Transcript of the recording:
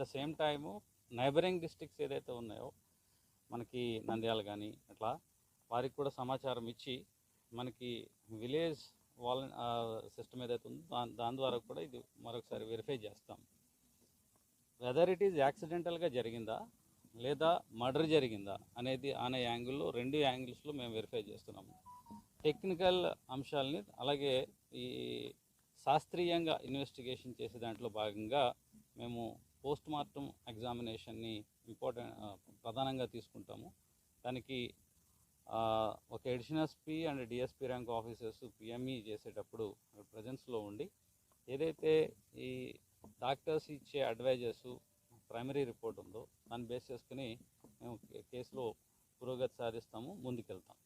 The same time neighbouring districts ఏదైతే ఉన్నాయో మనకి నంద్యాల కానీ అట్లా వారికి కూడా సమాచారం ఇచ్చి మనకి విలేజ్ వాల సిస్టమ్ ఏదైతే ఉందో దాని దాని ద్వారా కూడా ఇది మరొకసారి వెరిఫై చేస్తాం. వెదర్ ఇట్ ఈజ్ యాక్సిడెంటల్గా జరిగిందా లేదా మర్డర్ జరిగిందా అనేది అనే యాంగిల్లో రెండు యాంగిల్స్లో మేము వెరిఫై చేస్తున్నాము. టెక్నికల్ అంశాలని అలాగే ఈ శాస్త్రీయంగా ఇన్వెస్టిగేషన్ చేసే దాంట్లో భాగంగా మేము పోస్ట్ మార్టం ఎగ్జామినేషన్ని ఇంపార్టెంట్ ప్రధానంగా తీసుకుంటాము. దానికి ఒక additional SP and DSP rank officers PME చేసేటప్పుడు ప్రజెన్స్లో ఉండి ఏదైతే ఈ డాక్టర్స్ ఇచ్చే అడ్వైజర్స్ ప్రైమరీ రిపోర్ట్ ఉందో దాన్ని బేస్ చేసుకుని మేము కేసులో పురోగతి సాధిస్తాము ముందుకెళ్తాం.